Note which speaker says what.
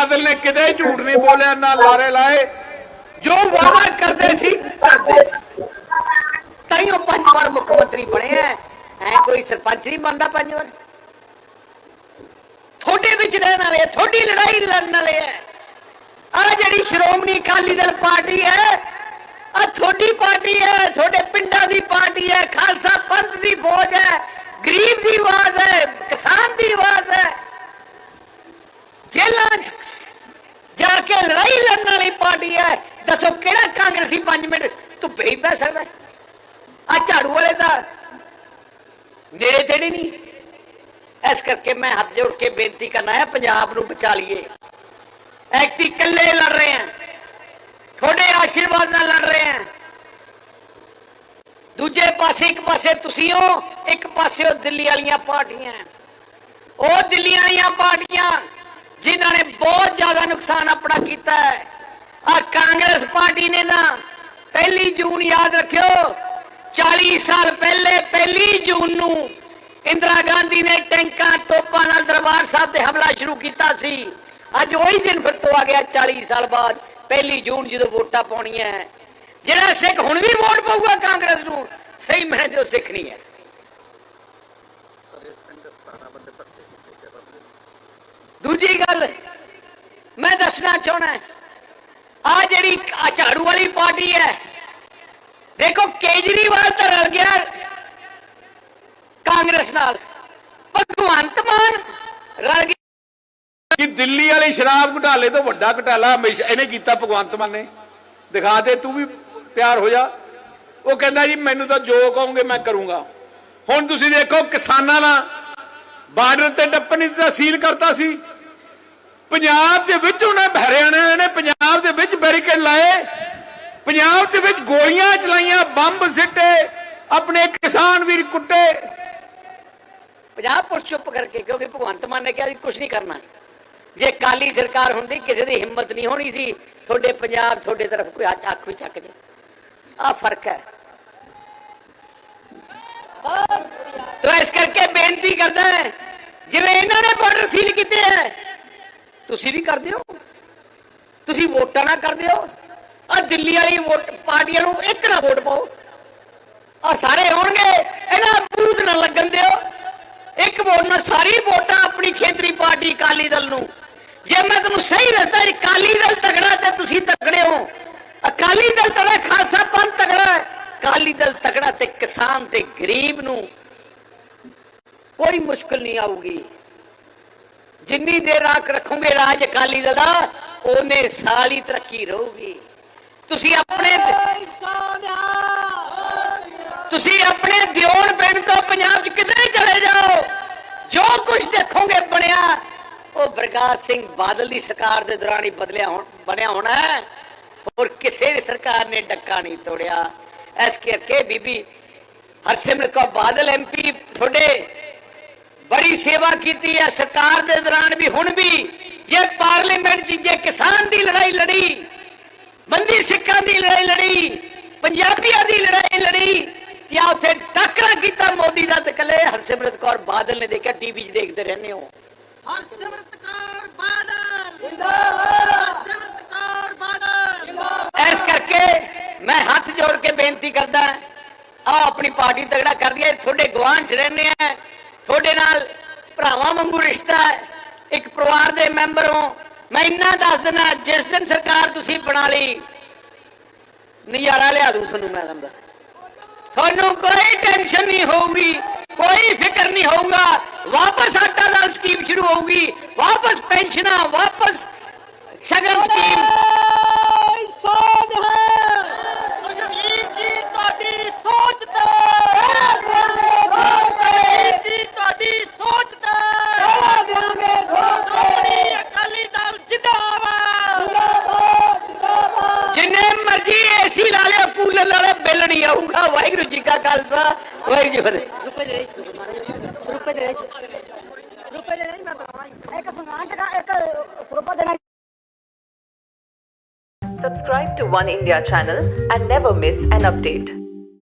Speaker 1: ਬਾਦਲ ਨੇ ਕਿਤੇ ਝੂਠ ਨਹੀਂ ਬੋਲਿਆ ਨਾ ਲਾਰੇ ਲਾਏ।
Speaker 2: ਜੋ ਵਾਅਦਾ ਕਰਦੇ ਸੀ ਕਰਦੇ ਸੀ। ਤਾਈਓ ਪੰਜ ਵਾਰ ਮੁੱਖ ਮੰਤਰੀ ਬਣੇ ਐ। ਐ ਕੋਈ ਸਰਪੰਚ ਨਹੀਂ ਬਣਦਾ ਪੰਜ ਵਾਰ। ਤੁਹਾਡੇ ਵਿੱਚ ਰਹਿਣ ਵਾਲੇ ਆ, ਲੜਾਈ ਲੜਨ ਵਾਲੇ ਐ। ਆ ਜਿਹੜੀ ਸ਼੍ਰੋਮਣੀ ਅਕਾਲੀ ਦਲ ਪਾਰਟੀ ਹੈ ਆ ਤੁਹਾਡੀ ਪਾਰਟੀ ਹੈ ਤੁਹਾਡੇ ਪਿੰਡਾਂ ਦੀ ਪਾਰਟੀ ਹੈ ਖਾਲਸਾ ਪੰਥ ਦੀ ਫੌਜ ਹੈ ਗਰੀਬ ਦੀ ਆਵਾਜ਼ ਹੈ ਕਿਸਾਨ ਦੀ ਆਵਾਜ਼ ਹੈ ਜੇਲਾਂ 'ਚ ਜਾ ਕੇ ਲੜਾਈ ਲੜਨ ਵਾਲੀ ਪਾਰਟੀ ਹੈ ਦੱਸੋ ਕਿਹੜਾ ਕਾਂਗਰਸੀ 5 ਮਿੰਟ ਧੁੱਪੇ ਹੀ ਬਹਿ ਸਕਦਾ ਆ ਝਾੜੂ ਵਾਲੇ ਦਾ ਨੇੜੇ ਤੇੜੇ ਨਹੀਂ ਇਸ ਕਰਕੇ ਮੈਂ ਹੱਥ ਜੋੜ ਕੇ ਬੇਨਤੀ ਕਰਨਾ ਹੈ ਪੰਜਾਬ ਨੂੰ ਬਚਾ ਲਈਏ ਐਕਤੀ ਇਕੱਲੇ ਲੜ ਰਹੇ ਹਨ ਤੁਹਾਡੇ ਆਸ਼ੀਰਵਾਦ ਨਾਲ ਲੜ ਰਹੇ ਹਨ ਦੂਜੇ ਪਾਸੇ ਇੱਕ ਪਾਸੇ ਤੁਸੀਂ ਹੋ ਇੱਕ ਪਾਸੇ ਉਹ ਦਿੱਲੀ ਵਾਲੀਆਂ ਪਾਰਟੀਆਂ ਉਹ ਦਿੱਲੀ ਵਾਲੀਆਂ ਪਾਰਟੀਆਂ ਜਿਨ੍ਹਾਂ ਨੇ ਬਹੁਤ ਜ਼ਿਆਦਾ ਨੁਕਸਾਨ ਆਪਣਾ ਕੀਤਾ ਹੈ। ਆ ਕਾਂਗਰਸ ਪਾਰਟੀ ਨੇ ਨਾ ਪਹਿਲੀ ਜੂਨ ਯਾਦ ਰੱਖਿਓ 40 ਸਾਲ ਪਹਿਲੇ, ਪਹਿਲੀ ਜੂਨ ਨੂੰ ਇੰਦਰਾ ਗਾਂਧੀ ਨੇ ਟੈਂਕਾਂ, ਤੋਪਾਂ ਨਾਲ ਦਰਬਾਰ ਸਾਹਿਬ ਤੇ ਹਮਲਾ ਸ਼ੁਰੂ ਕੀਤਾ ਸੀ। ਅੱਜ ਉਹੀ ਦਿਨ ਫਿਰ ਤੋਂ ਆ ਗਿਆ 40 ਸਾਲ ਬਾਅਦ, ਪਹਿਲੀ ਜੂਨ ਜਦੋਂ ਵੋਟਾਂ ਪਾਉਣੀਆਂ ਹੈ। ਜਿਹੜਾ ਸਿੱਖ ਹੁਣ ਵੀ ਵੋਟ ਪਾਊਗਾ ਕਾਂਗਰਸ ਨੂੰ, ਸਹੀ ਮੈਨੇ ਜੋ ਸਿੱਖ ਨਹੀਂ ਹੈ। ਗੱਲ ਮੈਂ ਦੱਸਣਾ ਚਾਹਣਾ ਆ ਜਿਹੜੀ ਆਹ ਝਾੜੂ ਵਾਲੀ ਪਾਰਟੀ ਹੈ, ਦੇਖੋ ਕੇਜਰੀਵਾਲ ਤਾਂ ਰਲ ਗਿਆ ਕਾਂਗਰਸ ਨਾਲ। ਭਗਵੰਤ ਮਾਨ ਰਲ ਗਿਆ।
Speaker 1: ਕਿ ਦਿੱਲੀ ਵਾਲੀ ਸ਼ਰਾਬ ਘੁਟਾਲੇ ਤੋਂ ਵੱਡਾ ਘੁਟਾਲਾ ਹਮੇਸ਼ਾ ਇਹਨੇ ਕੀਤਾ ਭਗਵੰਤ ਮਾਨ ਨੇ। ਦਿਖਾ ਦੇ, ਤੂੰ ਵੀ ਤਿਆਰ ਹੋ ਜਾ। ਉਹ ਕਹਿੰਦਾ ਜੀ, ਮੈਨੂੰ ਤਾਂ ਜੋ ਕਹੋਗੇ ਮੈਂ ਕਰੂੰਗਾ। ਹੁਣ ਤੁਸੀਂ ਦੇਖੋ ਕਿਸਾਨਾਂ ਨਾਲ ਬਾਰਡਰ ਤੇ ਟੱਪਣ ਦਾ ਸੀਲ ਕਰਤਾ ਸੀ। ਪੰਜਾਬ ਦੇ ਵਿੱਚ ਉਹਨਾਂ ਹਰਿਆਣਾ ਨੇ ਪੰਜਾਬ ਦੇ ਵਿੱਚ ਬੈਰੀਕੇਡ ਲਾਏ। ਪੰਜਾਬ ਦੇ ਵਿੱਚ ਗੋਲੀਆਂ ਚਲਾਈਆਂ, ਬੰਬ ਸਿੱਟੇ, ਆਪਣੇ ਕਿਸਾਨ ਵੀਰ ਕੁੱਟੇ।
Speaker 2: ਪੰਜਾਬ ਪੁਲਿਸ ਚੁੱਪ ਕਰਕੇ, ਕਿਉਂਕਿ ਭਗਵੰਤ ਮਾਨ ਨੇ ਕਿਹਾ ਸੀ ਕੁਝ ਨਹੀਂ ਕਰਨਾ। ਜੇ ਕਾਲੀ ਸਰਕਾਰ ਹੁੰਦੀ, ਕਿਸੇ ਦੀ ਹਿੰਮਤ ਨਹੀਂ ਹੋਣੀ ਸੀ, ਤੁਹਾਡੇ ਪੰਜਾਬ, ਤੁਹਾਡੇ ਤਰਫ ਕੋਈ ਹੱਥ ਅੱਖ ਵੀ ਚੱਕ ਜੇ। ਆ ਫ਼ਰਕ ਹੈ। ਤੋ ਇਸ ਕਰਕੇ ਬੇਨਤੀ ਕਰਦਾ ਜਿਵੇਂ ਇਹਨਾਂ ਨੇ ਬਾਰਡਰ ਸੀਲ ਕੀਤੇ ਹੈ ਤੁਸੀਂ ਵੀ ਕਰਦੇ ਹੋ? ਤੁਸੀਂ ਵੋਟਾਂ ਨਾ ਕਰਦੇ ਹੋ? ਆ ਦਿੱਲੀ ਵਾਲੀ ਵੋਟ ਪਾਰਟੀਆਂ ਨੂੰ ਇੱਕ ਨਾ ਵੋਟ ਪਾਓ। ਆ ਸਾਰੇ ਹੋਣਗੇ ਇਹਨਾਂ ਬੂਥ ਨਾ ਲੱਗਣ ਦਿਓ। ਇੱਕ ਵੋਟ ਨਾਲ ਸਾਰੀ ਵੋਟਾਂ ਆਪਣੀ ਖੇਤਰੀ ਪਾਰਟੀ ਅਕਾਲੀ ਦਲ ਨੂੰ। ਜੇ ਮੈਂ ਤੁਹਾਨੂੰ ਸਹੀ ਰਸਤਾ ਜੀ ਅਕਾਲੀ ਦਲ ਤਗੜਾ ਤੇ ਤੁਸੀਂ ਤਗੜੇ ਹੋ। ਅਕਾਲੀ ਦਲ ਤਗੜਾ ਖਾਲਸਾ ਪੰਥ ਤਗੜਾ ਹੈ। ਅਕਾਲੀ ਦਲ ਤਗੜਾ ਤੇ ਕਿਸਾਨ ਤੇ ਗਰੀਬ ਨੂੰ ਕੋਈ ਮੁਸ਼ਕਲ ਨਹੀਂ ਆਊਗੀ। ਜਿੰਨੀ ਦੇਰ ਰਾਖ ਰੱਖੋਗੇ ਰਾਜ ਅਕਾਲੀ ਦਲ ਦਾ ਉਹਨੇ ਸਾਲ ਹੀ ਤਰੱਕੀ ਰਹੂਗੀ ਤੁਸੀਂ ਆਪਣੇ ਤੁਸੀਂ ਆਪਣੇ ਦਿਓਣ ਪਿੰਡ ਤੋਂ ਪੰਜਾਬ 'ਚ ਕਿਧਰੇ ਚਲੇ ਜਾਓ ਜੋ ਕੁਝ ਦੇਖੋਗੇ ਬਣਿਆ ਉਹ ਪ੍ਰਕਾਸ਼ ਸਿੰਘ ਬਾਦਲ ਦੀ ਸਰਕਾਰ ਦੇ ਦੌਰਾਨ ਹੀ ਬਦਲਿਆ ਹੋਣ ਬਣਿਆ ਹੋਣਾ ਹੈ ਹੋਰ ਕਿਸੇ ਵੀ ਸਰਕਾਰ ਨੇ ਡੱਕਾ ਨਹੀਂ ਤੋੜਿਆ ਇਸ ਕਰਕੇ ਬੀਬੀ ਹਰਸਿਮਰਤ ਕੌਰ ਬਾਦਲ ਐਮਪੀ ਤੁਹਾਡੇ ਬੜੀ ਸੇਵਾ ਕੀਤੀ ਹੈ ਸਰਕਾਰ ਦੇ ਦੌਰਾਨ ਵੀ ਹੁਣ ਵੀ ਜੇ ਪਾਰਲੀਮੈਂਟ 'ਚ ਜੇ ਕਿਸਾਨ ਦੀ ਲੜਾਈ ਲੜੀ ਬੰਦੀ ਸਿੱਖਾਂ ਦੀ ਲੜਾਈ ਲੜੀ ਪੰਜਾਬੀਆਂ ਦੀ ਲੜਾਈ ਲੜੀ ਜਾਂ ਉੱਥੇ ਟੱਕਰਾ ਕੀਤਾ ਮੋਦੀ ਦਾ ਤੇ ਕੱਲੇ ਹਰਸਿਮਰਤ ਕੌਰ ਬਾਦਲ ਨੇ ਦੇਖਿਆ ਟੀਵੀ 'ਚ ਦੇਖਦੇ ਰਹਿੰਦੇ ਹੋ।
Speaker 3: ਹਰਸਿਮਰਤ ਕੌਰ ਬਾਦਲ! ਜਿੰਦਾਬਾਦ! ਹਰਸਿਮਰਤ ਕੌਰ ਬਾਦਲ!
Speaker 2: ਇਸ ਕਰਕੇ ਮੈਂ ਹੱਥ ਜੋੜ ਕੇ ਬੇਨਤੀ ਕਰਦਾ ਆ ਆਪਣੀ ਪਾਰਟੀ ਤਗੜਾ ਕਰਦੀ ਹੈ ਤੁਹਾਡੇ ਗਵਾਂਢ 'ਚ ਰਹਿੰਦੇ ਆ ਤੁਹਾਡੇ ਨਾਲ ਭਰਾਵਾਂ ਵਾਂਗੂ ਰਿਸ਼ਤਾ ਹੈ, ਇੱਕ ਪਰਿਵਾਰ ਦੇ ਮੈਂਬਰ ਹੋ। ਮੈਂ ਇੰਨਾ ਦੱਸ ਦਿਨਾ ਜਿਸ ਦਿਨ ਸਰਕਾਰ ਤੁਸੀਂ ਬਣਾ ਲਈ, ਨਜ਼ਾਰਾ ਲਿਆ ਦੂੰ ਤੁਹਾਨੂੰ ਮੈਂ ਸਮਝਦਾ ਤੁਹਾਨੂੰ ਕੋਈ ਟੈਨਸ਼ਨ ਨਹੀਂ ਹੋਊਗੀ, ਕੋਈ ਫਿਕਰ ਨਹੀਂ ਹੋਊਗਾ। ਵਾਪਸ ਆਟਾ ਦਾਲ ਸਕੀਮ ਸ਼ੁਰੂ ਹੋਊਗੀ, ਵਾਪਸ ਪੈਨਸ਼ਨਾਂ, ਵਾਪਸ ਮਰਜੀ ਏਸੀ ਲਾ ਲਿਓ ਕੂਲਰ ਲਾ ਲਿਓ ਬਿੱਲ ਨਹੀਂ ਆਊਗਾ ਵਾਹਿਗੁਰੂ ਜੀ ਕਾ ਖਾਲਸਾ ਵਾਹਿਗੁਰੂ ਜੀ ਕੀ ਫਤਿਹ
Speaker 4: Subscribe to One India channel and never miss an update.